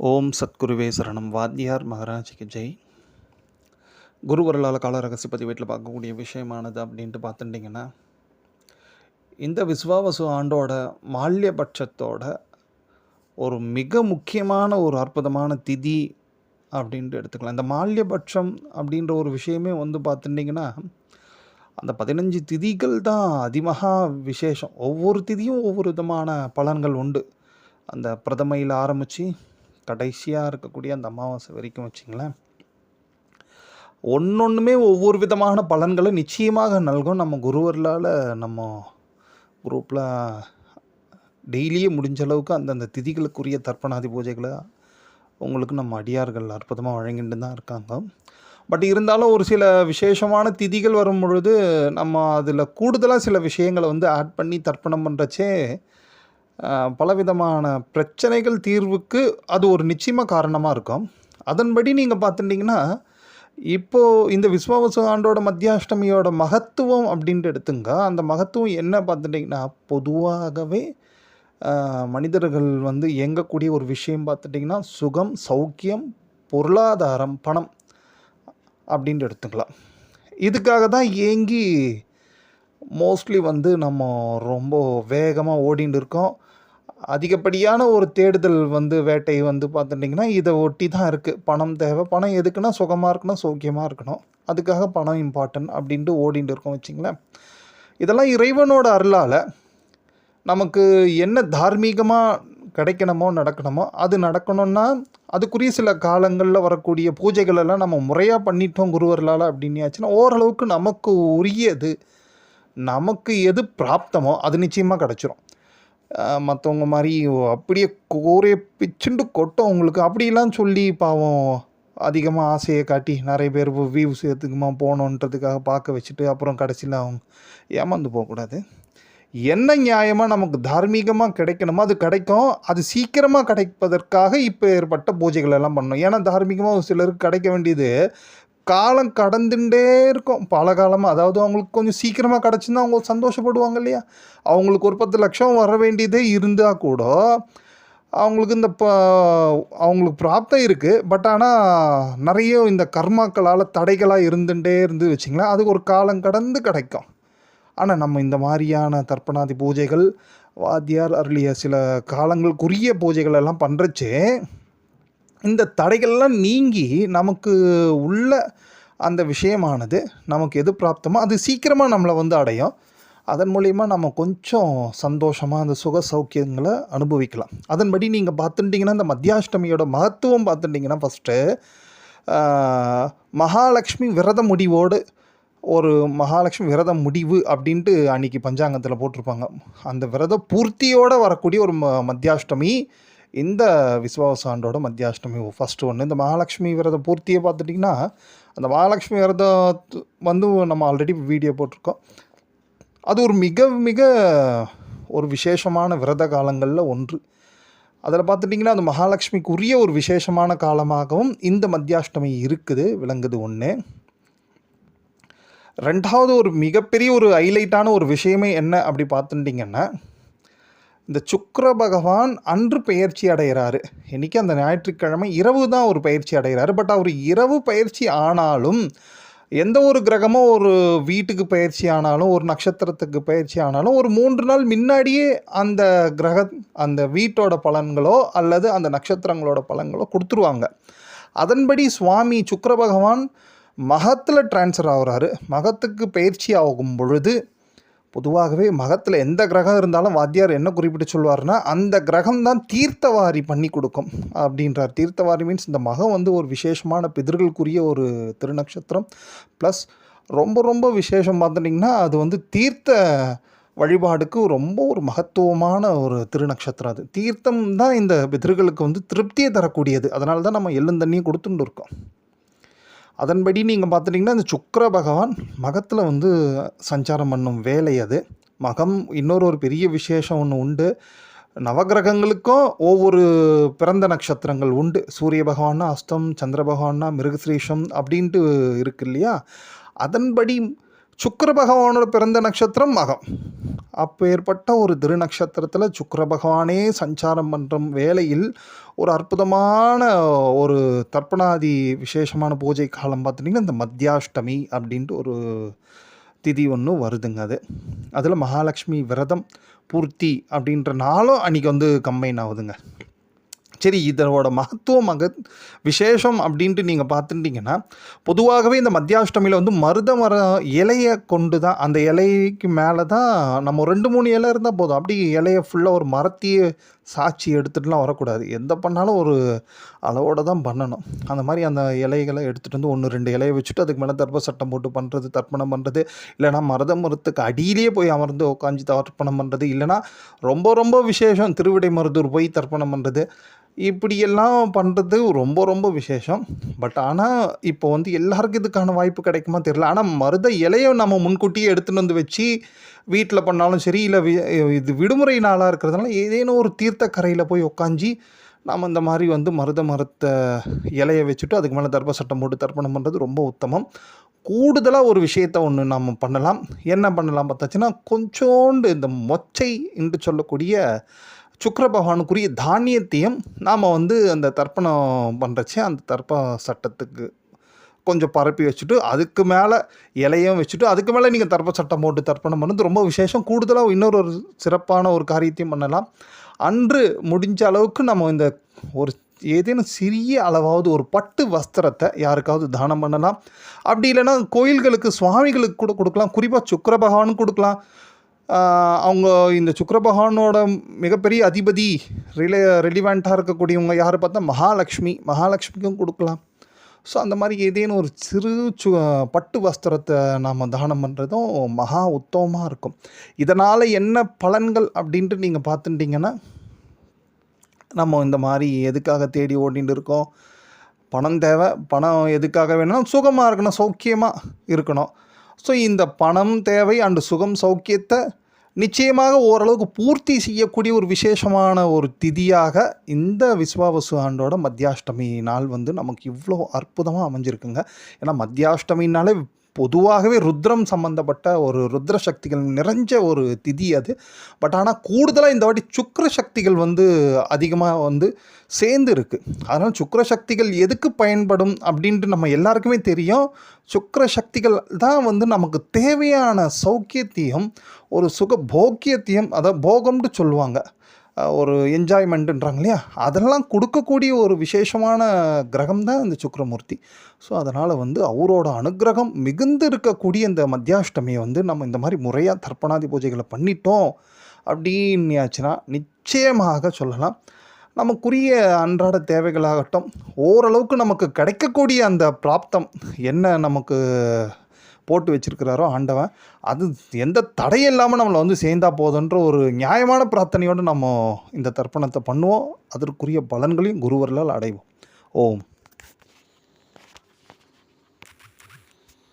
ஓம் சத்குருவே சரணம். வாத்தியார் மகாராஜிக்கு ஜெய். குருவரலால் கால ரகசிய பதிவேட்டில் பார்க்கக்கூடிய விஷயமானது அப்படின்ட்டு பார்த்துட்டிங்கன்னா இந்த விஸ்வாவசு ஆண்டோட மால்யபட்சத்தோட ஒரு மிக முக்கியமான ஒரு அற்புதமான திதி அப்படின்ட்டு எடுத்துக்கலாம். இந்த மால்யபட்சம் அப்படின்ற ஒரு விஷயமே வந்து பார்த்துட்டிங்கன்னா அந்த பதினஞ்சு திதிகள் தான் அதிமகா விசேஷம். ஒவ்வொரு திதியும் ஒவ்வொரு விதமான பலன்கள் உண்டு. அந்த பிரதமையில் ஆரம்பித்து கடைசியாக இருக்கக்கூடிய அந்த அமாவாசை வரைக்கும் வச்சிங்களேன். ஒன்றொன்றுமே ஒவ்வொரு விதமான பலன்களை நிச்சயமாக நல்கும். நம்ம குருவர்களால் நம்ம குரூப்பில் டெய்லியே முடிஞ்ச அளவுக்கு அந்தந்த திதிகளுக்குரிய தர்ப்பணாதி பூஜைகளை உங்களுக்கு நம்ம அடியார்கள் அற்புதமாக வழங்கிட்டு தான் இருக்காங்க. பட் இருந்தாலும் ஒரு சில விசேஷமான திதிகள் வரும் பொழுது நம்ம அதில் கூடுதலாக சில விஷயங்களை வந்து ஆட் பண்ணி தர்ப்பணம் பண்ணுறச்சே பலவிதமான பிரச்சனைகள் தீர்வுக்கு அது ஒரு நிச்சயமாக காரணமாக இருக்கும். அதன்படி நீங்கள் பார்த்துட்டிங்கன்னா இப்போது இந்த விஸ்வாவசு ஆண்டோட மத்தியாஷ்டமியோட மகத்துவம் அப்படின்ட்டு எடுத்துங்க. அந்த மகத்துவம் என்ன பார்த்துட்டிங்கன்னா பொதுவாகவே மனிதர்கள் வந்து இயங்கக்கூடிய ஒரு விஷயம் பார்த்துட்டிங்கன்னா சுகம் சௌக்கியம் பொருளாதாரம் பணம் அப்படின்ட்டு எடுத்துக்கலாம். இதுக்காக தான் ஏங்கி மோஸ்ட்லி வந்து நம்ம ரொம்ப வேகமாக ஓடின்னு இருக்கோம். அதிகப்படியான ஒரு தேடுதல் வந்து வேட்டை வந்து பார்த்துட்டிங்கன்னா இதை ஒட்டி தான் இருக்குது பணம் தேவை. பணம் எதுக்குன்னா சுகமாக இருக்கணும் சௌக்கியமாக இருக்கணும். அதுக்காக பணம் இம்பார்ட்டன்ட் அப்படின்ட்டு ஓடிட்டு இருக்கோம் வச்சிங்களேன். இதெல்லாம் இறைவனோட அருளால் நமக்கு என்ன தார்மீகமாக கிடைக்கணுமோ நடக்கணுமோ அது நடக்கணும்னா அதுக்குரிய சில காலங்களில் வரக்கூடிய பூஜைகளெல்லாம் நம்ம முறையாக பண்ணிட்டோம் குருவர்களால் அப்படின்னாச்சுன்னா ஓரளவுக்கு நமக்கு உரியது நமக்கு எது பிராப்தமோ அது நிச்சயமாக கிடச்சிரும். மற்றவங்க மாதிரி அப்படியே கோரே பிச்சுண்டு கொட்டும் உங்களுக்கு. அப்படிலாம் சொல்லி பாவம் அதிகமாக ஆசையை காட்டி நிறைய பேர் வியூஸ் எதுக்குமா போகணுன்றதுக்காக பார்க்க வச்சுட்டு அப்புறம் கடைசியில் அவங்க ஏமாந்து போகக்கூடாது. என்ன நியாயமாக நமக்கு தார்மீகமாக கிடைக்கணுமோ அது கிடைக்கும். அது சீக்கிரமாக கிடைப்பதற்காக இப்போ ஏற்பட்ட பூஜைகள் எல்லாம் பண்ணணும். ஏன்னா தார்மீகமாக ஒரு சிலருக்கு கிடைக்க வேண்டியது காலம் கடந்துட்டே இருக்கும். பல காலமாக அதாவது அவங்களுக்கு கொஞ்சம் சீக்கிரமாக கிடச்சிருந்தா அவங்க சந்தோஷப்படுவாங்க இல்லையா? அவங்களுக்கு ஒரு பத்து லட்சம் வர வேண்டியதே இருந்தால் கூட அவங்களுக்கு இந்த ப அவங்களுக்கு பிராப்தம் இருக்குது பட் ஆனால் நிறைய இந்த கர்மாக்களால் தடைகளாக இருந்துகிட்டே இருந்து வச்சிங்களேன் அது ஒரு காலம் கடந்து கிடைக்கும். ஆனால் நம்ம இந்த மாதிரியான தர்ப்பணாதி பூஜைகள் வாத்தியார் அருளிய சில காலங்களுக்குரிய பூஜைகள் எல்லாம் பண்ணுறச்சே இந்த தடைகள்லாம் நீங்கி நமக்கு உள்ள அந்த விஷயமானது நமக்கு எது பிராப்தமோ அது சீக்கிரமாக நம்மளை வந்து அடையும். அதன் மூலிமா நம்ம கொஞ்சம் சந்தோஷமாக அந்த சுக சௌக்கியங்களை அனுபவிக்கலாம். அதன்படி நீங்கள் பார்த்துட்டிங்கன்னா இந்த மத்தியாஷ்டமியோட மகத்துவம் பார்த்துட்டிங்கன்னா ஃபஸ்ட்டு மகாலட்சுமி விரத முடிவோடு ஒரு மகாலட்சுமி விரத முடிவு அப்படின்ட்டு அன்றைக்கி பஞ்சாங்கத்தில் போட்டிருப்பாங்க. அந்த விரத பூர்த்தியோடு வரக்கூடிய ஒரு ம மத்தியாஷ்டமி இந்த விஸ்வாவச ஆண்டோட மத்தியாஷ்டமி ஃபஸ்ட்டு ஒன்று இந்த மகாலட்சுமி விரத பூர்த்தியை பார்த்துட்டிங்கன்னா அந்த மகாலட்சுமி விரதம் வந்து நம்ம ஆல்ரெடி வீடியோ போட்டிருக்கோம். அது ஒரு மிக மிக ஒரு விசேஷமான விரத காலங்களில் ஒன்று. அதில் பார்த்துட்டிங்கன்னா அந்த மகாலட்சுமிக்குரிய ஒரு விசேஷமான காலமாகவும் இந்த மத்தியாஷ்டமி இருக்குது விளங்குது ஒன்று ரெண்டாவது ஒரு மிகப்பெரிய ஒரு ஹைலைட்டான ஒரு விஷயமே என்ன அப்படி பார்த்துட்டிங்கன்னா இந்த சுக்கர பகவான் அன்று பயிற்சி அடைகிறாரு. இன்றைக்கி அந்த ஞாயிற்றுக்கிழமை இரவு தான் ஒரு பயிற்சி அடைகிறாரு. பட் அவர் இரவு பயிற்சி ஆனாலும் எந்த ஒரு கிரகமும் ஒரு வீட்டுக்கு பயிற்சி ஆனாலும் ஒரு நட்சத்திரத்துக்கு பயிற்சி ஆனாலும் ஒரு மூன்று நாள் முன்னாடியே அந்த கிரக அந்த வீட்டோட பலன்களோ அல்லது அந்த நட்சத்திரங்களோட பலன்களோ கொடுத்துருவாங்க. அதன்படி சுவாமி சுக்கர பகவான் மகத்தில் ட்ரான்ஸ்ஃபர் ஆகுறாரு. மகத்துக்கு பயிற்சி ஆகும் பொழுது பொதுவாகவே மகத்தில் எந்த கிரகம் இருந்தாலும் வாத்தியார் என்ன குறிப்பிட்டு சொல்வார்னா அந்த கிரகம் தான் தீர்த்தவாரி பண்ணி கொடுக்கும் அப்படின்றார். தீர்த்தவாரி மீன்ஸ் இந்த மகம் வந்து ஒரு விசேஷமான பிதர்களுக்குரிய ஒரு திருநக்ஷத்திரம். ப்ளஸ் ரொம்ப ரொம்ப விசேஷம் பார்த்துட்டிங்கன்னா அது வந்து தீர்த்த வழிபாடுக்கு ரொம்ப ஒரு மகத்துவமான ஒரு திருநக்ஷத்திரம் அது. தீர்த்தம் தான் இந்த பிதர்களுக்கு வந்து திருப்தியை தரக்கூடியது. அதனால தான் நம்ம எள்ளும் தண்ணியும் கொடுத்துட்டு இருக்கோம். அதன்படி நீங்கள் பார்த்துட்டிங்கன்னா இந்த சுக்கர பகவான் மகத்தில் வந்து சஞ்சாரம் பண்ணும் வேலை அது. மகம் இன்னொரு ஒரு பெரிய விசேஷம் ஒன்று உண்டு. நவகிரகங்களுக்கும் ஒவ்வொரு பிறந்த நட்சத்திரங்கள் உண்டு. சூரிய பகவான்னா அஸ்தம் சந்திர பகவான்னா மிருகஸ்ரீஷம் அப்படின்ட்டு இருக்கு இல்லையா? அதன்படி சுக்கர பகவானோட பிறந்த நட்சத்திரம் மகம். அப்போ ஏற்பட்ட ஒரு திருநக்ஷத்திரத்தில் சுக்கர பகவானே சஞ்சாரம் பண்ணுற வேளையில் ஒரு அற்புதமான ஒரு தர்ப்பணாதி விசேஷமான பூஜை காலம் பார்த்துட்டிங்கன்னா இந்த மத்தியாஷ்டமி அப்படின்ட்டு ஒரு திதி ஒன்று வருதுங்க அது. அதில் மகாலட்சுமி விரதம் பூர்த்தி அப்படின்ற நாளும் அன்றைக்கி வந்து கம்பைன் ஆகுதுங்க. சரி இதோட மகத்துவம் மக விசேஷம் அப்படின்ட்டு நீங்கள் பார்த்துட்டிங்கன்னா பொதுவாகவே இந்த மத்தியாஷ்டமியில் வந்து மருத மர இலையை கொண்டு தான் அந்த இலைக்கு மேலே தான் நம்ம ரெண்டு மூணு இலை இருந்தால் போதும். அப்படி இலையை ஃபுல்லாக ஒரு மரத்தையே சாட்சி எடுத்துகிட்டுலாம் வரக்கூடாது. எந்த பண்ணாலும் ஒரு அளவோடு தான் பண்ணணும். அந்த மாதிரி அந்த இலைகளை எடுத்துகிட்டு வந்து ஒன்று ரெண்டு இலையை வச்சுட்டு அதுக்கு மேலே தர்ப்ப சட்டம் போட்டு பண்ணுறது தர்ப்பணம் பண்ணுறது இல்லைனா மரத மரத்துக்கு அடியிலேயே போய் அமர்ந்து உட்காந்து தர்ப்பணம் பண்ணுறது இல்லைனா ரொம்ப ரொம்ப விசேஷம் திருவிடை மருதூர் போய் தர்ப்பணம் பண்ணுறது இப்படியெல்லாம் பண்ணுறது ரொம்ப ரொம்ப விசேஷம். பட் ஆனால் இப்போ வந்து எல்லாருக்கும் இதுக்கான வாய்ப்பு கிடைக்குமா தெரியல. ஆனால் மருத இலையை நம்ம முன்கூட்டியே எடுத்துகிட்டு வந்து வச்சு வீட்டில் பண்ணாலும் சரி இல்லை இது விடுமுறை நாளாக இருக்கிறதுனால ஏதேனும் ஒரு தீர்த்த கரையில் போய் உக்காஞ்சி நாம் இந்த மாதிரி வந்து மருத மரத்தை இலையை வச்சுட்டு அதுக்கு மேலே தர்ப்ப சட்டம் போட்டு தர்ப்பணம் பண்ணுறது ரொம்ப உத்தமம். கூடுதலாக ஒரு விஷயத்த ஒன்று நாம் பண்ணலாம். என்ன பண்ணலாம் பார்த்தாச்சுன்னா கொஞ்சோண்டு இந்த மொச்சை என்று சொல்லக்கூடிய சுக்கர பகவானுக்குரிய தானியத்தையும் நாம் வந்து அந்த தர்ப்பணம் பண்ணுறச்சே அந்த தர்ப்ப சட்டத்துக்கு கொஞ்சம் பரப்பி வச்சுட்டு அதுக்கு மேலே இலையும் வச்சுட்டு அதுக்கு மேலே நீங்கள் தர்ப்ப சட்டம் போட்டு தர்ப்பணம் பண்ணுறது ரொம்ப விசேஷம். கூடுதலாக இன்னொரு ஒரு சிறப்பான ஒரு காரியத்தையும் பண்ணலாம். அன்று முடிஞ்ச அளவுக்கு நம்ம இந்த ஒரு ஏதேனும் சிறிய அளவாவது ஒரு பட்டு வஸ்திரத்தை யாருக்காவது தானம் பண்ணலாம். அப்படி இல்லைன்னா கோயில்களுக்கு சுவாமிகளுக்கு கூட கொடுக்கலாம். குறிப்பாக சுக்கர பகவானுக்கு கொடுக்கலாம். அவங்க இந்த சுக்கர பகவானோட மிகப்பெரிய அதிபதி ரிலே ரெலிவெண்ட்டாக இருக்கக்கூடியவங்க யார் பார்த்தா மகாலட்சுமி. மகாலட்சுமிக்கும் கொடுக்கலாம். ஸோ அந்த மாதிரி ஏதேனும் ஒரு சிறு சு பட்டு வஸ்திரத்தை நாம் தானம் பண்ணுறதும் மகா உத்தமமாக இருக்கும். இதனால் என்ன பலன்கள் அப்படின்ட்டு நீங்கள் பார்த்துட்டிங்கன்னா நம்ம இந்த மாதிரி எதுக்காக தேடி ஓடிட்டு இருக்கோம்? பணம் தேவை பணம் எதுக்காக வேணும்னா சுகமாக இருக்கணும் சௌக்கியமாக இருக்கணும். ஸோ இந்த பணம் தேவை அண்டு சுகம் சௌக்கியத்தை நிச்சயமாக ஓரளவுக்கு பூர்த்தி செய்யக்கூடிய ஒரு விசேஷமான ஒரு திதியாக இந்த விஸ்வாவசு ஆண்டோட மத்தியாஷ்டமி நாள் வந்து நமக்கு இவ்வளோ அற்புதமாக அமைஞ்சிருக்குங்க. ஏன்னா மத்தியாஷ்டமினாலே பொதுவாகவே ருத்ரம் சம்பந்தப்பட்ட ஒரு ருத்ர சக்திகள் நிறைஞ்ச ஒரு திதி அது. பட் ஆனால் கூடுதலாக இந்த வாட்டி சுக்கர சக்திகள் வந்து அதிகமாக வந்து சேர்ந்து இருக்குது அதனால் சுக்கர சக்திகள் எதுக்கு பயன்படும் அப்படின்ட்டு நம்ம எல்லாருக்குமே தெரியும். சுக்கர சக்திகள் தான் வந்து நமக்கு தேவையான சௌக்கியத்தையும் ஒரு சுக போக்கியத்தையும் அதை போகம்னு சொல்லுவாங்க. ஒரு என்ஜாய்மெண்ட்டுன்றாங்க இல்லையா அதெல்லாம் கொடுக்கக்கூடிய ஒரு விசேஷமான கிரகம் தான் இந்த சுக்கிரமூர்த்தி. ஸோ அதனால் வந்து அவரோட அனுக்கிரகம் மிகுந்து இருக்கக்கூடிய இந்த மத்தியாஷ்டமியை வந்து நம்ம இந்த மாதிரி முறையாக தர்ப்பணாதி பூஜைகளை பண்ணிட்டோம் அப்படின்னாச்சுன்னா நிச்சயமாக சொல்லலாம். நமக்குரிய அன்றாட தேவைகளாகட்டும் ஓரளவுக்கு நமக்கு கிடைக்கக்கூடிய அந்த பிராப்தம் என்ன நமக்கு போட்டு வச்சுருக்கிறாரோ ஆண்டவன் அது எந்த தடையும் இல்லாமல் நம்மளை வந்து சேர்ந்தா போதுன்ற ஒரு நியாயமான பிரார்த்தனையோடு நம்ம இந்த தர்ப்பணத்தை பண்ணுவோம். அதற்குரிய பலன்களையும் குருவர்களால் அடைவோம். ஓம்.